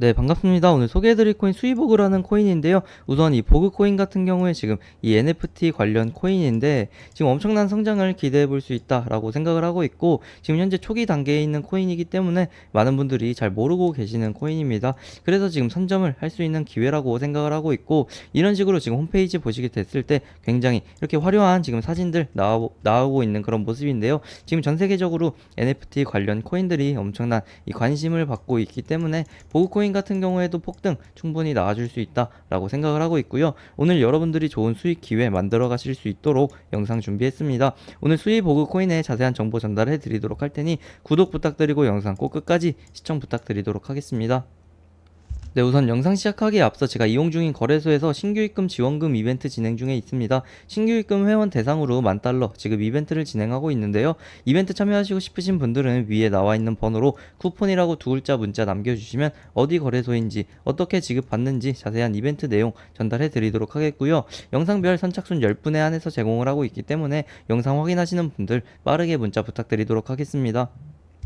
네, 반갑습니다. 오늘 소개해드릴 코인 수이보그라는 코인인데요. 우선 이 보그 코인 같은 경우에 지금 이 NFT 관련 코인인데 지금 엄청난 성장을 기대해 볼 수 있다라고 생각을 하고 있고 지금 현재 초기 단계에 있는 코인이기 때문에 많은 분들이 잘 모르고 계시는 코인입니다. 그래서 지금 선점을 할 수 있는 기회라고 생각을 하고 있고 이런 식으로 지금 홈페이지 보시게 됐을 때 굉장히 이렇게 화려한 지금 사진들 나오, 나오고 있는 그런 모습인데요. 지금 전 세계적으로 NFT 관련 코인들이 엄청난 이 관심을 받고 있기 때문에 보그 코인 같은 경우에도 폭등 충분히 나와줄 수 있다라고 생각을 하고 있고요. 오늘 여러분들이 좋은 수익 기회 만들어 가실 수 있도록 영상 준비했습니다. 오늘 수익 보그 코인에 자세한 정보 전달해 드리도록 할 테니 구독 부탁드리고 영상 꼭 끝까지 시청 부탁드리도록 하겠습니다. 네, 우선 영상 시작하기에 앞서 제가 이용 중인 거래소에서 신규 입금 지원금 이벤트 진행 중에 있습니다. 신규 입금 회원 대상으로 만 달러 지급 이벤트를 진행하고 있는데요. 이벤트 참여하시고 싶으신 분들은 위에 나와 있는 번호로 쿠폰이라고 두 글자 문자 남겨주시면 어디 거래소인지 어떻게 지급받는지 자세한 이벤트 내용 전달해 드리도록 하겠고요. 영상별 선착순 10분에 한해서 제공을 하고 있기 때문에 영상 확인하시는 분들 빠르게 문자 부탁드리도록 하겠습니다.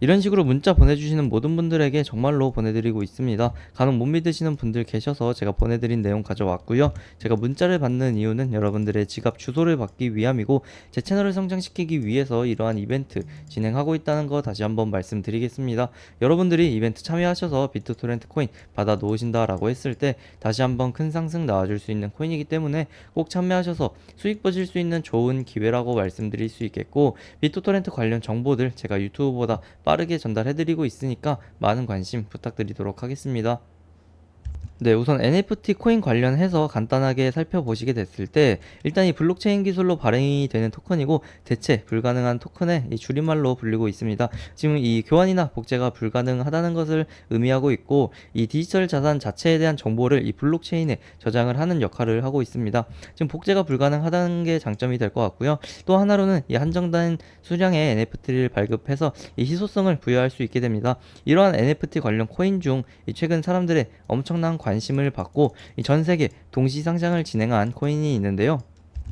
이런 식으로 문자 보내주시는 모든 분들에게 정말로 보내드리고 있습니다. 간혹 못 믿으시는 분들 계셔서 제가 보내드린 내용 가져왔고요. 제가 문자를 받는 이유는 여러분들의 지갑 주소를 받기 위함이고 제 채널을 성장시키기 위해서 이러한 이벤트 진행하고 있다는 거 다시 한번 말씀드리겠습니다. 여러분들이 이벤트 참여하셔서 비트토렌트 코인 받아 놓으신다라고 했을 때 다시 한번 큰 상승 나와줄 수 있는 코인이기 때문에 꼭 참여하셔서 수익 보실 수 있는 좋은 기회라고 말씀드릴 수 있겠고 비트토렌트 관련 정보들 제가 유튜브보다 빠르게 전달해드리고 있으니까 많은 관심 부탁드리도록 하겠습니다. 네, 우선 NFT 코인 관련해서 간단하게 살펴보시게 됐을 때 일단 이 블록체인 기술로 발행이 되는 토큰이고 대체 불가능한 토큰의 이 줄임말로 불리고 있습니다. 지금 이 교환이나 복제가 불가능하다는 것을 의미하고 있고 이 디지털 자산 자체에 대한 정보를 이 블록체인에 저장을 하는 역할을 하고 있습니다. 지금 복제가 불가능하다는 게 장점이 될 것 같고요. 또 하나로는 이 한정된 수량의 NFT를 발급해서 이 희소성을 부여할 수 있게 됩니다. 이러한 NFT 관련 코인 중이 최근 사람들의 엄청난 관심을 받고 이전 세계 동시 상장을 진행한 코인이 있는데요.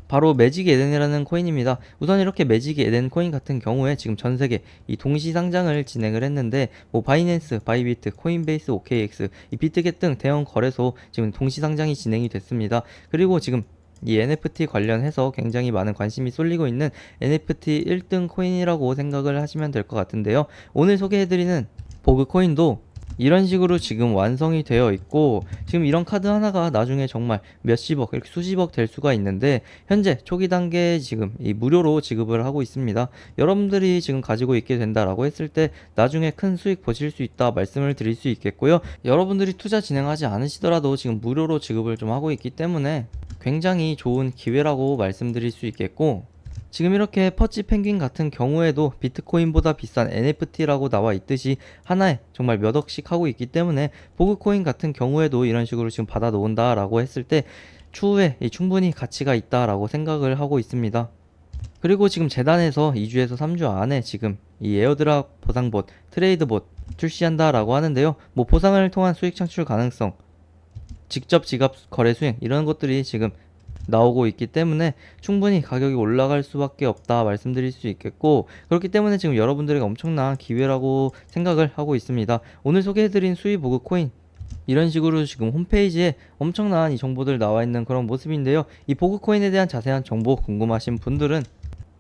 바로 매직 에덴이라는 코인입니다. 우선 이렇게 매직 에덴 코인 같은 경우에 지금 전 세계 이 동시 상장을 진행을 했는데 뭐 바이낸스, 바이비트, 코인베이스, OKX, 이 비트겟 등 대형 거래소 지금 동시 상장이 진행이 됐습니다. 그리고 지금 이 NFT 관련해서 굉장히 많은 관심이 쏠리고 있는 NFT 1등 코인이라고 생각을 하시면 될 것 같은데요. 오늘 소개해드리는 보그 코인도 이런 식으로 지금 완성이 되어 있고 지금 이런 카드 하나가 나중에 정말 몇십억 이렇게 수십억 될 수가 있는데 현재 초기 단계에 지금 이 무료로 지급을 하고 있습니다. 여러분들이 지금 가지고 있게 된다라고 했을 때 나중에 큰 수익 보실 수 있다 말씀을 드릴 수 있겠고요. 여러분들이 투자 진행하지 않으시더라도 지금 무료로 지급을 좀 하고 있기 때문에 굉장히 좋은 기회라고 말씀드릴 수 있겠고 지금 이렇게 퍼치 펭귄 같은 경우에도 비트코인보다 비싼 NFT라고 나와 있듯이 하나에 정말 몇 억씩 하고 있기 때문에 보그코인 같은 경우에도 이런 식으로 지금 받아 놓은다라고 했을 때 추후에 이 충분히 가치가 있다라고 생각을 하고 있습니다. 그리고 지금 재단에서 2주에서 3주 안에 지금 이 에어드랍 보상봇, 트레이드봇 출시한다라고 하는데요. 뭐 보상을 통한 수익 창출 가능성, 직접 지갑 거래 수행 이런 것들이 지금 나오고 있기 때문에 충분히 가격이 올라갈 수밖에 없다 말씀드릴 수 있겠고 그렇기 때문에 지금 여러분들에게 엄청난 기회라고 생각을 하고 있습니다. 오늘 소개해드린 수익 보그 코인 이런 식으로 지금 홈페이지에 엄청난 이 정보들 나와 있는 그런 모습인데요. 이 보그 코인에 대한 자세한 정보 궁금하신 분들은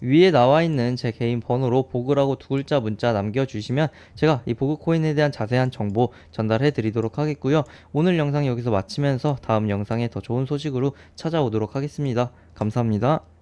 위에 나와 있는 제 개인 번호로 보그라고 두 글자 문자 남겨주시면 제가 이 보그 코인에 대한 자세한 정보 전달해 드리도록 하겠고요. 오늘 영상 여기서 마치면서 다음 영상에 더 좋은 소식으로 찾아오도록 하겠습니다. 감사합니다.